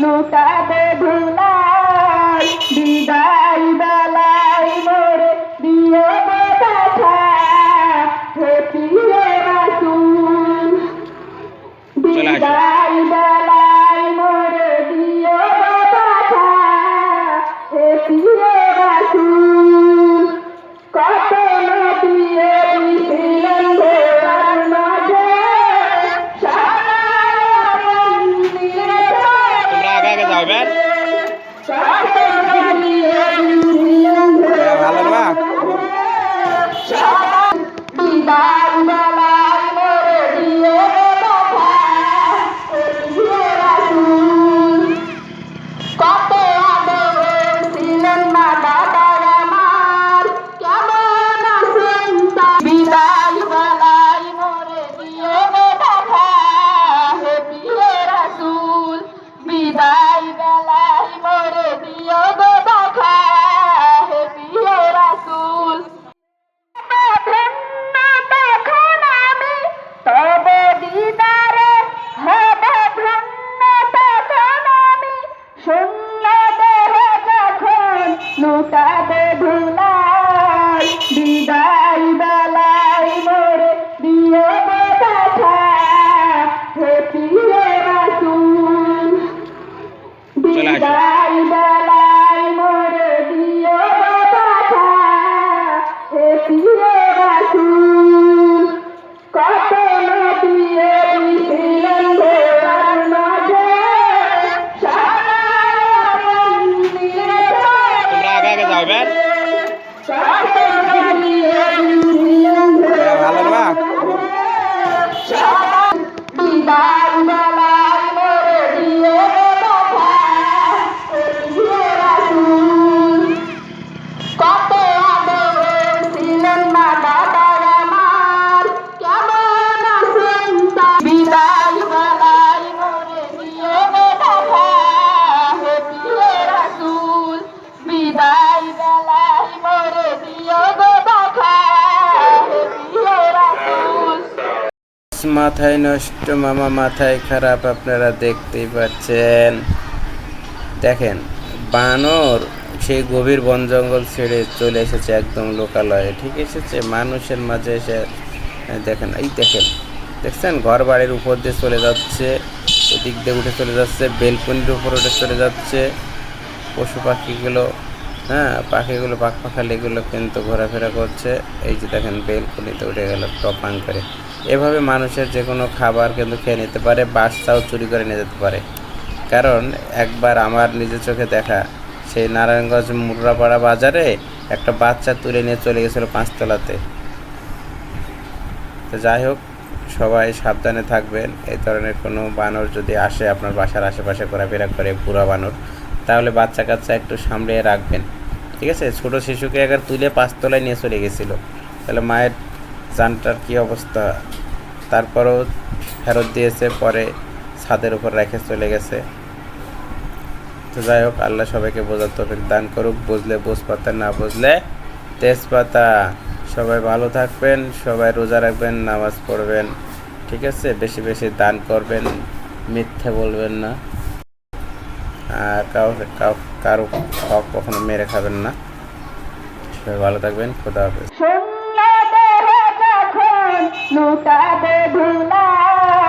লুকাতে ধুলাই বিদায় বেলাই মোরে দিয়ে দেখা হে প্রিয় বিদায় চলে আসো। মাথায় নষ্ট, মামা মাথায় খারাপ, আপনারা দেখতেই পাচ্ছেন। দেখেন, বানর, সেই গভীর বন জঙ্গল ছেড়ে চলে এসেছে একদম লোকালয়ে, ঠিক এসেছে? মানুষের মাঝে এসে দেখেন, এই দেখেন, দেখছেন? ঘর বাড়ির উপর দিয়ে চলে যাচ্ছে, এদিক দিয়ে উঠে চলে যাচ্ছে, বেলকনির উপর উঠে চলে যাচ্ছে, পশু পাখিগুলো হ্যাঁ পাখিগুলো পাখ পাখালিগুলো কিন্তু ঘোরাফেরা করছে। এই যে দেখেন বেলকনিতে উঠে গেল টপাং করে এভাবে মানুষের যে কোনো খাবার কিন্তু খেয়ে নিতে পারে, বাচ্চাও চুরি করে নিয়ে যেতে পারে। কারণ, একবার আমার নিজের চোখে দেখা, সেই নারায়ণগঞ্জ মুর্রাপাড়া বাজারে একটা বাচ্চা তুলে নিয়ে চলে গেছিল পাঁচতলাতে। তো যাই হোক, সবাই সাবধানে থাকবেন। এই ধরনের কোনো বানর যদি আসে আপনার বাসার আশেপাশে ঘোরাফেরা করে, বুড়া বানর, তাহলে বাচ্চা কাচ্চা একটু সামলে রাখবেন। ঠিক আছে? ছোট শিশুকে একবার তুলে পাঁচতলায় নিয়ে চলে গেছিল। তাহলে মায়ের জানটার কী অবস্থা? তারপরও ফেরত দিয়েছে, পরে ছাদের উপর রেখে চলে গেছে। তো যাই হোক, আল্লাহ সবাইকে বোঝার তৌফিক দান করুক। বুঝলে বুঝপাতা, না বুঝলে তেজপাতা। সবাই ভালো থাকবেন, সবাই রোজা রাখবেন, নামাজ পড়বেন। ঠিক আছে? বেশি বেশি দান করবেন, মিথ্যে বলবেন না। আর কাউকে কাউ কারও হক কখনো মেরে খাবেন না। সবাই ভালো থাকবেন খোদা হাফেজ।